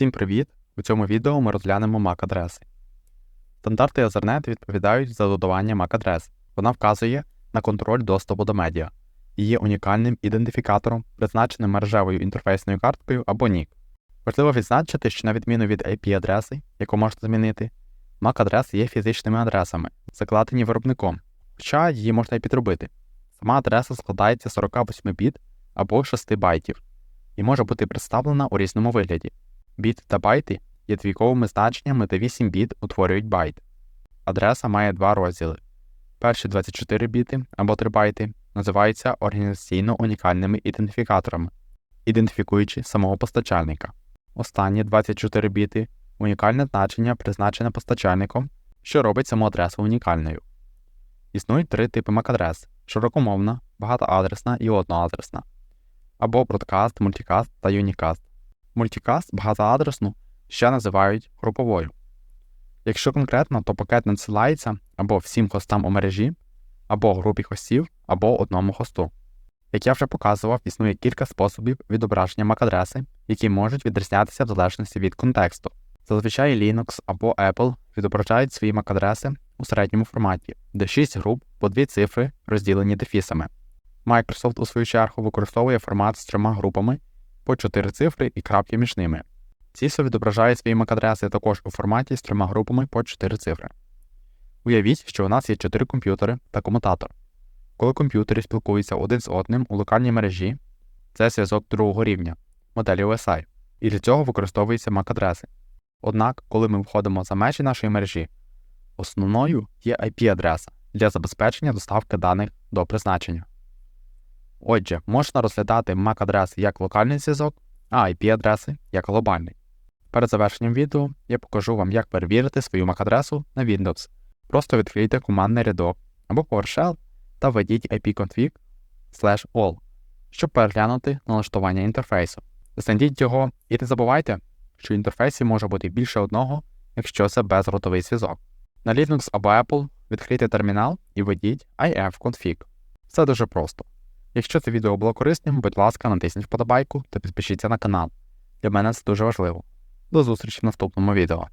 Всім привіт! У цьому відео ми розглянемо MAC-адреси. Стандарти Ethernet відповідають за додавання MAC-адрес. Вона вказує на контроль доступу до медіа і є унікальним ідентифікатором, призначеним мережевою інтерфейсною карткою або NIC. Важливо відзначити, що на відміну від IP-адреси, яку можна змінити, MAC-адреси є фізичними адресами, закладені виробником, хоча її можна і підробити. Сама адреса складається з 48 біт або 6 байтів і може бути представлена у різному вигляді. Біт та байти є двійковими значеннями, де 8 біт утворюють байт. Адреса має два розділи. Перші 24 біти або 3 байти називаються організаційно унікальними ідентифікаторами, ідентифікуючи самого постачальника. Останні 24 біти унікальне значення призначене постачальником, що робить саму адресу унікальною. Існують три типи MAC-адрес широкомовна, багатоадресна і одноадресна, або бродкаст, мультикаст та юнікаст. Мультикаст багатоадресну ще називають груповою. Якщо конкретно, то пакет надсилається або всім хостам у мережі, або групі хостів, або одному хосту. Як я вже показував, існує кілька способів відображення MAC-адреси, які можуть відрізнятися в залежності від контексту. Зазвичай Linux або Apple відображають свої MAC-адреси у середньому форматі, де 6 груп по 2 цифри розділені дефісами. Microsoft, у свою чергу, використовує формат з трьома групами по 4 цифри і крапки між ними. CISO відображає свої MAC-адреси також у форматі з трьома групами по 4 цифри. Уявіть, що у нас є 4 комп'ютери та комутатор. Коли комп'ютери спілкуються один з одним у локальній мережі, це зв'язок другого рівня, моделі OSI, і для цього використовуються MAC-адреси. Однак, коли ми виходимо за межі нашої мережі, основною є IP-адреса для забезпечення доставки даних до призначення. Отже, можна розглядати MAC-адреси як локальний зв'язок, а IP-адреси як глобальний. Перед завершенням відео я покажу вам, як перевірити свою MAC-адресу на Windows. Просто відкрийте командний рядок або PowerShell та введіть ipconfig all, щоб переглянути налаштування інтерфейсу. Знайдіть його і не забувайте, що в інтерфейсі може бути більше одного, якщо це безротовий зв'язок. На Linux або Apple відкрийте термінал і введіть ifconfig. Все дуже просто. Якщо це відео було корисним, будь ласка, натисніть вподобайку та підпишіться на канал. Для мене це дуже важливо. До зустрічі в наступному відео.